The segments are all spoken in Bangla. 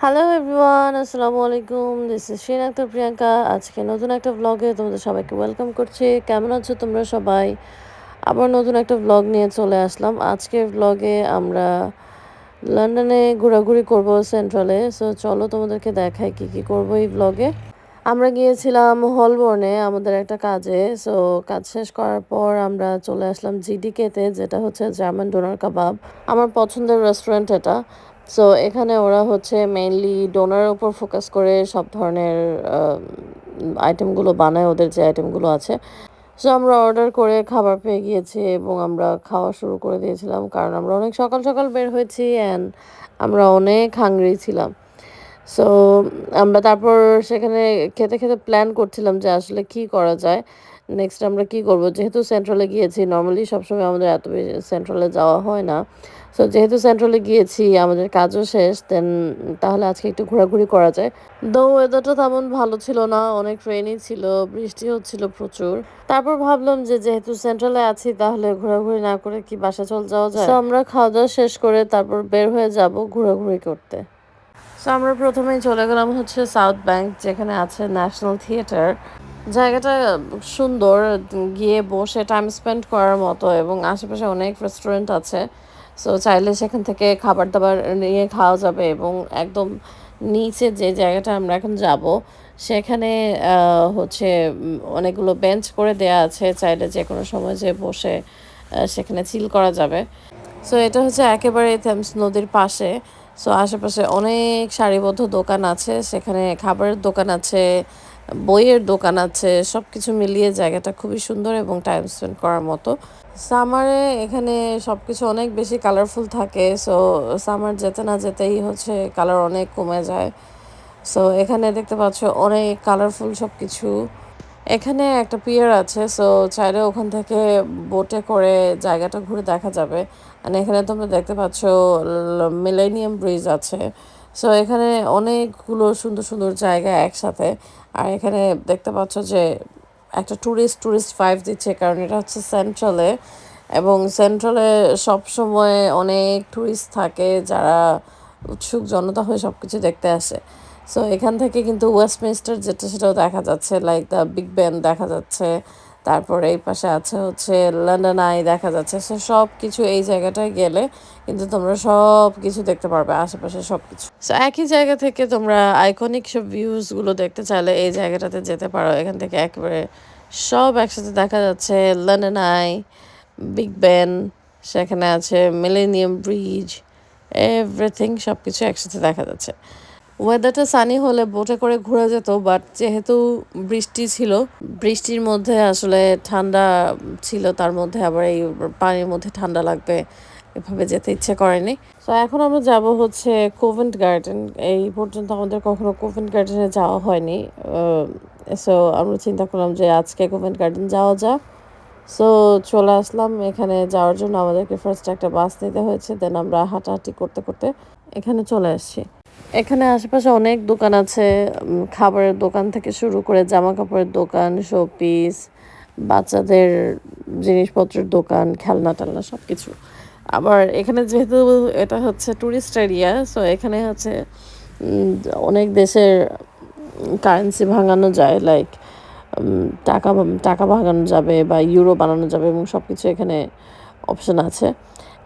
হ্যালো এভরিওয়ান আসসালামু আলাইকুম দিস ইজ শ্রীন আক্তার প্রিয়াঙ্কা আজকে নতুন একটা ব্লগে তোমাদের সবাইকে ওয়েলকাম করছি কেমন আছো তোমরা সবাই আবার নতুন একটা ব্লগ নিয়ে চলে আসলাম আজকের ব্লগে আমরা লন্ডনে ঘোরাঘুরি করব সেন্ট্রালে সো চলো তোমাদেরকে দেখাই কি কি করব এই ব্লগে আমরা গিয়েছিলাম হলবর্নে আমাদের একটা কাজে সো কাজ শেষ করার পর আমরা চলে আসলাম জিডিকেতে যেটা হচ্ছে জার্মান ডোনার কাবাব আমার পছন্দের রেস্টুরেন্ট এটা সো এখানে ওরা হচ্ছে মেইনলি ডোনারের উপর ফোকাস করে সব ধরনের আইটেমগুলো বানায়, ওদের যে আইটেমগুলো আছে। সো আমরা অর্ডার করে খাবার পেয়ে গিয়েছি এবং আমরা খাওয়া শুরু করে দিয়েছিলাম কারণ আমরা অনেক সকাল সকাল বের হয়েছি অ্যান্ড আমরা অনেক হাংরি ছিলাম। সো আমরা তারপর সেখানে খেতে খেতে প্ল্যান করছিলাম যে আসলে কি করা যায়। নেক্সট আমরা কি করব? যেহেতু সেন্ট্রালে গিয়েছি নর্মালি সবসময় আমাদের এত সেন্ট্রালে যাওয়া হয় না। সো যেহেতু সেন্ট্রালে গিয়েছি, আমাদের কাজও শেষ দেন তাহলে আজকে একটু ঘোরাঘুরি করা যায়। দো ওয়েদারটা তেমন ভালো ছিল না, অনেক রেইনি ছিল, বৃষ্টি হচ্ছিল প্রচুর। তারপর ভাবলাম যে যেহেতু সেন্ট্রালে আছি, তাহলে ঘোরাঘুরি না করে কি বাসা চল যাওয়া যায়? আমরা খাওয়া দাওয়া শেষ করে তারপর বের হয়ে যাব ঘোরাঘুরি করতে। সো আমরা প্রথমেই চলে গেলাম হচ্ছে সাউথ ব্যাংক যেখানে আছে ন্যাশনাল থিয়েটার জায়গাটা সুন্দর, গিয়ে বসে টাইম স্পেন্ড করার মতো এবং আশেপাশে অনেক রেস্টুরেন্ট আছে। সো চাইলে সেখান থেকে খাবার দাবার নিয়ে খাওয়া যাবে এবং একদম নিচে যে জায়গাটা আমরা এখন যাব, সেখানে হচ্ছে অনেকগুলো বেঞ্চ করে দেয়া আছে। চাইলে যে কোনো সময় যে বসে সেখানে চিল করা যাবে। সো এটা হচ্ছে একেবারে থেমস নদীর পাশে। সো আশেপাশে অনেক সারিবদ্ধ দোকান আছে। সেখানে খাবারের দোকান আছে। বইয়ের দোকান আছে সব কিছু মিলিয়ে জায়গাটা খুবই সুন্দর এবং টাইম স্পেন্ড করার মতো। সামারে এখানে সব কিছু অনেক বেশি কালারফুল থাকে সো সামার যেতে না যেতেই হচ্ছে কালার অনেক কমে যায়। সো এখানে দেখতে পাচ্ছ অনেক কালারফুল সব কিছু এখানে একটা পিয়ার আছে সো চাইলে ওখান থেকে বোটে করে জায়গাটা ঘুরে দেখা যাবে। আর এখানে তোমরা দেখতে পাচ্ছ মিলেনিয়াম ব্রিজ আছে। সো এখানে অনেকগুলো সুন্দর সুন্দর জায়গা একসাথে। আর এখানে দেখতে পাচ্ছ যে একটা ট্যুরিস্ট ট্যুরিস্ট ফাইভ দিচ্ছে, কারণ এটা হচ্ছে সেন্ট্রালে এবং সেন্ট্রালে সবসময় অনেক ট্যুরিস্ট থাকে যারা উৎসুক, জনতা হয়ে সব কিছু দেখতে আসে। সো এখান থেকে কিন্তু ওয়েস্টমিনিস্টার যেটা, সেটাও দেখা যাচ্ছে লাইক দ্য বিগ ব্যান দেখা যাচ্ছে। তারপরে এই পাশে আছে হচ্ছে লন্ডন আই দেখা যাচ্ছে। সো সব কিছু এই জায়গাটায় গেলে কিন্তু তোমরা সব কিছু দেখতে পারবে, আশেপাশে সব কিছু সো একই জায়গা থেকে তোমরা আইকনিক সব ভিউজগুলো দেখতে চাইলে এই জায়গাটাতে যেতে পারো। এখান থেকে একেবারে সব একসাথে দেখা যাচ্ছে লন্ডন আই বিগ ব্যান সেখানে আছে মিলেনিয়াম ব্রিজ এভরিথিং সব কিছু একসাথে দেখা যাচ্ছে। ওয়েদারটা সানি হলে বোটে করে ঘোরা যেত বাট যেহেতু বৃষ্টি ছিল, বৃষ্টির মধ্যে আসলে ঠান্ডা ছিল, তার মধ্যে আবার এই পানির মধ্যে ঠান্ডা লাগবে, এভাবে যেতে ইচ্ছে করেনি। তো এখন আমরা যাব হচ্ছে কোভেন্ট গার্ডেন এই পর্যন্ত আমাদের কখনো কোভেন্ট গার্ডেনে যাওয়া হয়নি সো আমরা চিন্তা করলাম যে আজকে কোভেন্ট গার্ডেন যাওয়া যাক। সো চলে আসলাম, এখানে যাওয়ার জন্য আমাদেরকে ফার্স্ট একটা বাস নিতে হয়েছে দেন আমরা হাঁটাহাঁটি করতে করতে এখানে চলে আসছি। এখানে আশেপাশে অনেক দোকান আছে খাবারের দোকান থেকে শুরু করে জামা কাপড়ের দোকান শোপিস বাচ্চাদের জিনিসপত্রের দোকান, খেলনা টেলনা সব কিছু আবার এখানে যেহেতু এটা হচ্ছে টুরিস্ট এরিয়া সো এখানে হচ্ছে অনেক দেশের কারেন্সি ভাঙানো যায় লাইক টাকা টাকা ভাঙানো যাবে বা ইউরো বানানো যাবে এবং সব কিছু এখানে অপশন আছে।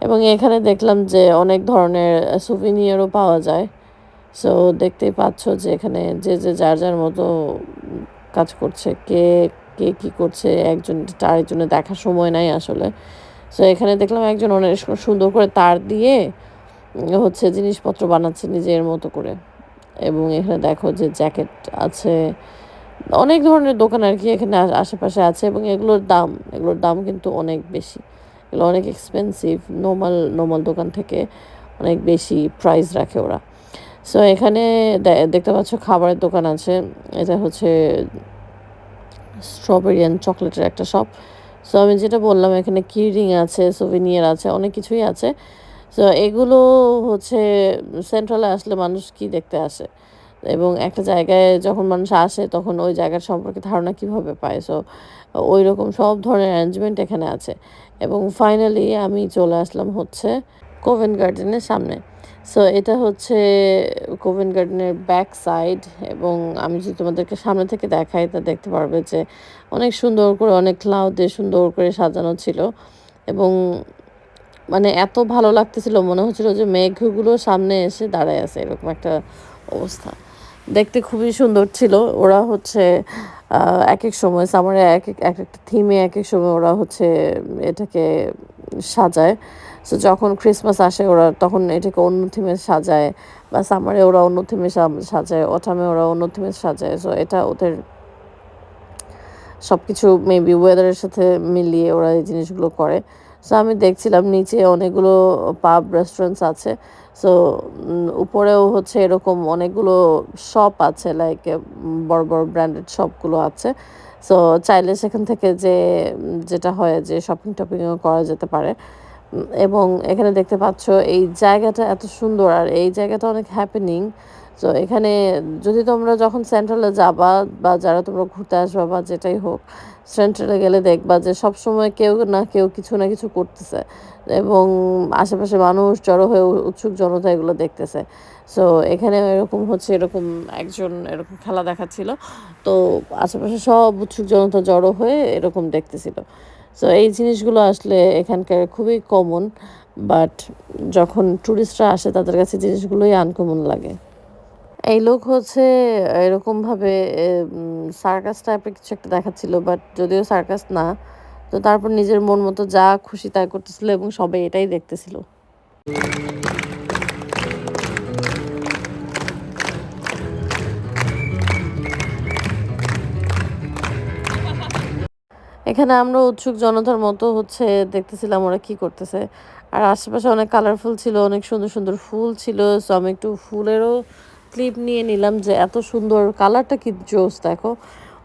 এবং এখানে দেখলাম যে অনেক ধরনের সুভিনিয়ারও পাওয়া যায়। সো দেখতেই পাচ্ছ যে এখানে যে যে যার যার মতো কাজ করছে, কে কে কি করছে, একজন তার আরেকজনের দেখার সময় নাই আসলে। সো এখানে দেখলাম একজন অনেক সুন্দর করে তার দিয়ে হচ্ছে জিনিসপত্র বানাচ্ছে নিজের মতো করে। এবং এখানে দেখো যে জ্যাকেট আছে, অনেক ধরনের দোকান আর কি এখানে আশেপাশে আছে এবং এগুলোর দাম এগুলোর দাম কিন্তু অনেক বেশি। এগুলো অনেক এক্সপেন্সিভ নর্মাল নর্মাল দোকান থেকে অনেক বেশি প্রাইস রাখে ওরা। সো এখানে দেখতে পাচ্ছ খাবারের দোকান আছে। এটা হচ্ছে স্ট্রবেরি অ্যান্ড চকলেটের একটা শপ সো আমি যেটা বললাম, এখানে কিরিং আছে সোভিনিয়ার আছে, অনেক কিছুই আছে। সো এগুলো হচ্ছে সেন্ট্রালে আসলে মানুষ কি দেখতে আসে। এবং একটা জায়গায় যখন মানুষ আসে, তখন ওই জায়গার সম্পর্কে ধারণা কীভাবে পায়? সো ওই রকম সব ধরনের অ্যারেঞ্জমেন্ট এখানে আছে। এবং ফাইনালি আমি চলে আসলাম হচ্ছে কোভেন গার্ডেনের সামনে। সো এটা হচ্ছে কোভেন গার্ডেনের ব্যাক সাইড এবং আমি যদি তোমাদেরকে সামনে থেকে দেখাই, তা দেখতে পারবে যে অনেক সুন্দর করে, অনেক ক্লাউড দিয়ে সুন্দর করে সাজানো ছিল এবং মানে এত ভালো লাগতেছিল, মনে হচ্ছিল যে মেঘগুলো সামনে এসে দাঁড়ায় আছে, এরকম একটা অবস্থা। দেখতে খুবই সুন্দর ছিল। ওরা হচ্ছে এক এক সময় সামারে এক এক এক একটা থিমে এক এক সময় ওরা হচ্ছে এটাকে সাজায়। সো যখন ক্রিসমাস আসে, ওরা তখন এটাকে অন্য থিমে সাজায়। বা সামারে ওরা অন্য থিমে সাজায় অটামে ওরা অন্য থিমে সাজায়। সো এটা ওদের সব কিছু মেবি ওয়েদারের সাথে মিলিয়ে ওরা এই জিনিসগুলো করে। সো আমি দেখছিলাম নিচে অনেকগুলো পাব রেস্টুরেন্টস আছে। সো উপরেও হচ্ছে এরকম অনেকগুলো শপ আছে লাইক বড় বড় ব্র্যান্ডেড শপগুলো আছে। সো চাইলে সেখান থেকে যে যেটা হয় যে শপিং টপিংও করা যেতে পারে। এবং এখানে দেখতে পাচ্ছ এই জায়গাটা এত সুন্দর আর এই জায়গাটা অনেক হ্যাপেনিং তো এখানে যদি তোমরা যখন সেন্ট্রালে যাবা বা যারা তোমরা ঘুরতে আসবা বা যেটাই হোক সেন্ট্রালে গেলে দেখবা যে সব সময় কেউ না কেউ কিছু না কিছু করতেছে এবং আশেপাশে মানুষ, জড়ো হয়ে উৎসুক জনতা এগুলো দেখতেছে। সো এখানে এরকম হচ্ছে, এরকম একজন এরকম খেলা দেখাচ্ছিল। তো আশেপাশে সব উৎসুক জনতা জড়ো হয়ে এরকম দেখতেছিল। সো এই জিনিসগুলো আসলে এখানকার খুবই কমন বাট যখন ট্যুরিস্টরা আসে, তাদের কাছে জিনিসগুলোই আনকমন লাগে। এই লোক হচ্ছে, এরকমভাবে সার্কাস টাইপের কিছু একটা দেখাচ্ছিল বাট যদিও সার্কাস না, তো তারপর নিজের মন মতো যা খুশি তাই করতেছিল এবং সবাই এটাই দেখতেছিল। এখানে আমরা উৎসুক জনতার মতো হচ্ছে দেখতেছিলাম ওরা কি করতেছে। আর আশেপাশে অনেক কালারফুল ছিল, অনেক সুন্দর সুন্দর ফুল ছিল। সো আমি একটু ফুলেরও ক্লিপ নিয়ে নিলাম যে এত সুন্দর কালারটা কি জোস, দেখো।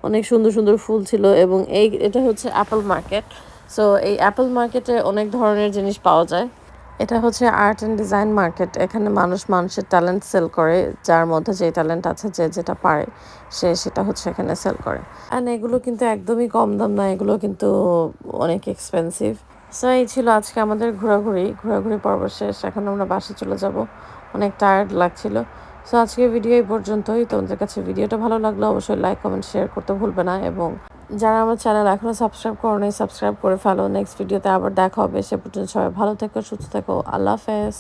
অনেক সুন্দর সুন্দর ফুল ছিল এবং এই, এটা হচ্ছে অ্যাপল মার্কেট সো এই অ্যাপল মার্কেটে অনেক ধরনের জিনিস পাওয়া যায়। এটা হচ্ছে আর্ট অ্যান্ড ডিজাইন মার্কেট এখানে মানুষ মানুষের ট্যালেন্ট সেল করে, যার মধ্যে যে ট্যালেন্ট আছে, যে যেটা পারে, সে সেটা হচ্ছে এখানে সেল করে। অ্যান্ড এগুলো কিন্তু একদমই কম দাম না, এগুলো কিন্তু অনেক এক্সপেন্সিভ সো এই ছিল আজকে আমাদের ঘোরাঘুরি। ঘোরাঘুরি পর্ব শেষ, এখন আমরা বাসে চলে যাব। অনেক টায়ার্ড লাগছিল। সো আজকে ভিডিও এই পর্যন্তই। তোমাদের কাছে ভিডিওটা ভালো লাগলে অবশ্যই লাইক কমেন্ট শেয়ার করতে ভুলবে না এবং যারা আমার চ্যানেল এখনও সাবস্ক্রাইব করো নাই সাবস্ক্রাইব করে ফেলো। নেক্সট ভিডিওতে আবার দেখা হবে। সে পর্যন্ত সবাই ভালো থেকো, সুস্থ থেকো। আল্লাহ হাফেজ।